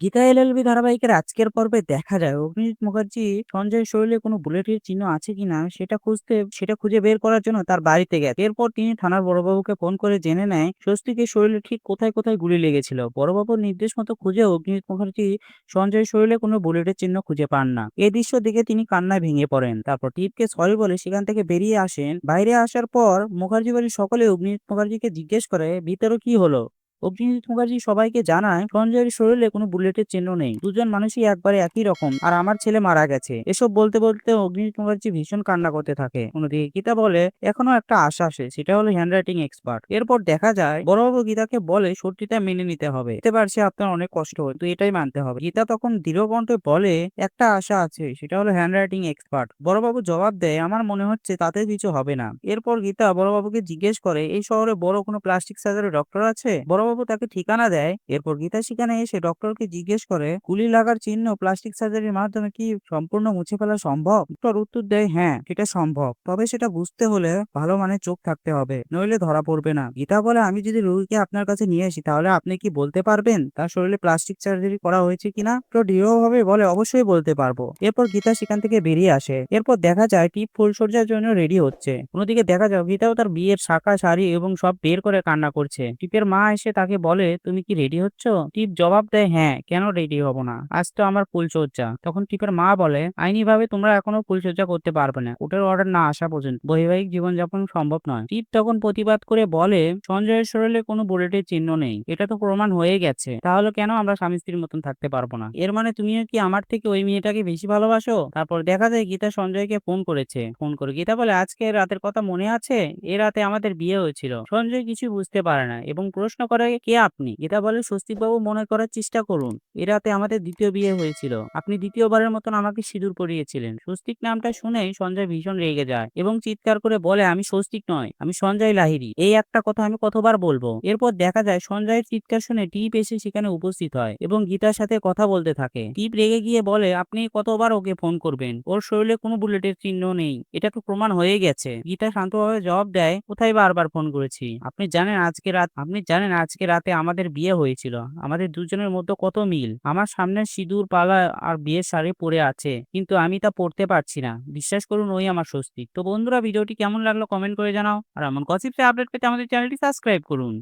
Gita LLB ধারাবাহিকের আজকের পর্বে দেখা যায়। অগ্নিজিৎ মুখার্জি সঞ্জয় শরীরে কোনো বুলেটের চিহ্ন আছে কিনা সেটা খুঁজতে, সেটা খুঁজে বের করার জন্য তার বাড়িতে গেছে। এরপর তিনি থানার বড়বাবুকে ফোন করে জেনে নেয়, স্বস্তিকে শরীরে ঠিক কোথায় কোথায় গুলি লেগেছিল। বড়বাবুর নির্দেশ মতো খুঁজে অগ্নিজিৎ মুখার্জি সঞ্জয় শরীরে কোনো বুলেটের চিহ্ন খুঁজে পান না। এ দৃশ্য দেখে তিনি কান্নায় ভেঙে পড়েন। তারপর টিপকে সরি বলে সেখান থেকে বেরিয়ে আসেন। বাইরে আসার পর মুখার্জি বাড়ির সকলে অগ্নিজিৎ মুখার্জিকে জিজ্ঞেস করে, ভিতরে কি হলো? অগ্নিজিৎ মুখার্জি সবাইকে জানায়, সঞ্জয়ের শরীরে কোনো বুলেটের চিহ্ন নেই। দুজন মানুষই একবারে একই রকম। আর আমার ছেলে মারা গেছে। এসব বলতে বলতে অগ্নিজিৎ মুখার্জি ভীষণ কান্না করতে থাকে। অন্যদিকে গীতা বলে, এখনও একটা আশা আসে সেটা হলো হ্যান্ডরাইটিং এক্সপার্ট এরপর দেখা যায় বড়বাবু গীতাকে বলে, সত্যিটা মেনে নিতে হবে। বুঝতে পারছি আপনার অনেক কষ্ট হয়, তো এটাই মানতে হবে। গীতা তখন দৃঢ় কণ্ঠে বলে, একটা আশা আছে, সেটা হলো হ্যান্ডরাইটিং এক্সপার্ট বড়বাবু জবাব দেয়, আমার মনে হচ্ছে তাতে কিছু হবে না। এরপর গীতা বড়বাবুকে জিজ্ঞেস করে, এই শহরে বড় কোনো প্লাস্টিক সার্জারি ডক্টর আছে? বড়বাবু তাকে ঠিকানা দেয়। এরপর গীতা সেখানে এসে ডক্টরকে জিজ্ঞেস করে, গুলি লাগার চিহ্ন প্লাস্টিক সার্জারির মাধ্যমে কি সম্পূর্ণ মুছে ফেলা সম্ভব? ডক্টর উত্তর দেয় হ্যাঁ সেটা সম্ভব। তবে সেটা বুঝতে হলে ভালো মানে চোখ থাকতে হবে, নইলে ধরা পড়বে না। গীতা বলে, আমি যদি রোগীকে আপনার কাছে নিয়ে আসি, তাহলে আপনি কি বলতে পারবেন? তার শরীরে প্লাস্টিক সার্জারি করা হয়েছে কিনা? তো দৃঢ়ভাবে বলে, অবশ্যই বলতে পারব। এরপর গীতা সেখান থেকে বেরিয়ে আসে। এরপর দেখা যায়, টিপ ফুলসজ্জার জন্য রেডি হচ্ছে। অন্যদিকে দেখা যায়, গীতাও তার বিয়ের শাখা, শাড়ি এবং সব বের করে কান্না করছে। টিপের মা এসে তাকে বলে, তুমি কি রেডি হচ্ছ? টিপ জবাব দেয় হ্যাঁ কেন রেডি হব না? আজ তো আমার ফুলসজ্জা তখন টিপের মা বলে আইনি ভাবে তোমরা এখনও ফুলসজ্জা করতে পারবে না। কোর্টের অর্ডার না আসা পর্যন্ত। বৈবাহিক জীবনযাপন সম্ভব নয়। টিপ তখন প্রতিবাদ করে বলে, সঞ্জয়ের শরীরে কোনো বুলেটের চিহ্ন নেই। এটা তো প্রমাণ হয়ে গেছে। তাহলে কেন আমরা স্বামী স্ত্রীর মতন থাকতে পারব না? এর মানে তুমিও কি আমার থেকে ওই মেয়েটাকে বেশি ভালোবাসো? তারপর দেখা যায় গীতা সঞ্জয়কে ফোন করেছে। ফোন করে গীতা বলে, আজকে রাতের কথা মনে আছে? এ রাতে আমাদের বিয়ে হয়েছিল। সঞ্জয় কিছু বুঝতে পারে না এবং প্রশ্ন করে কে আপনি? গীতা বলে স্বস্তিকবাবু মনে করার চেষ্টা করুন। এ রাতে আমাদের দ্বিতীয় বিয়ে হয়েছিল। আপনি দ্বিতীয়বারের মতন আমাকে সিঁদুর পরিয়েছিলেন। স্বস্তিক নামটা শুনেই সঞ্জয় ভীষণ রেগে যায় এবং চিৎকার করে বলে, আমি স্বস্তিক নয়, আমি সঞ্জয় লাহিরি এই একটা কথা আমি কতবার বলব? এরপর দেখা যায় সঞ্জয়ের চিৎকার শুনে টিপ এসে সেখানে উপস্থিত হয় এবং গীতার সাথে কথা বলতে থাকে। টিপ রেগে গিয়ে বলে, আপনি কতবার ওকে ফোন করবেন? ওর শরীরে কোনো বুলেটের চিহ্ন নেই। এটা তো প্রমাণ হয়ে গেছে। গীতা শান্তভাবে জবাব দেয়, কোথায় বারবার ফোন করেছি? আপনি জানেন আজকে রাত, আপনি জানেন আজকে রাতে আমাদের বিয়ে হয়েছিল। আমাদের দুজনের মধ্যে কত মিল? আমার সামনে সিঁদুর, পালা আর বিয়ের শাড়ি পরে আছে, কিন্তু আমি তা পড়তে পারছি না। বিশ্বাস করুন, ওই আমার স্বস্তি। তো বন্ধুরা, ভিডিওটি কেমন লাগল কমেন্ট করে জানাও। আর এমন গসিপসে আপডেট পেতে আমাদের চ্যানেলটি সাবস্ক্রাইব করুন।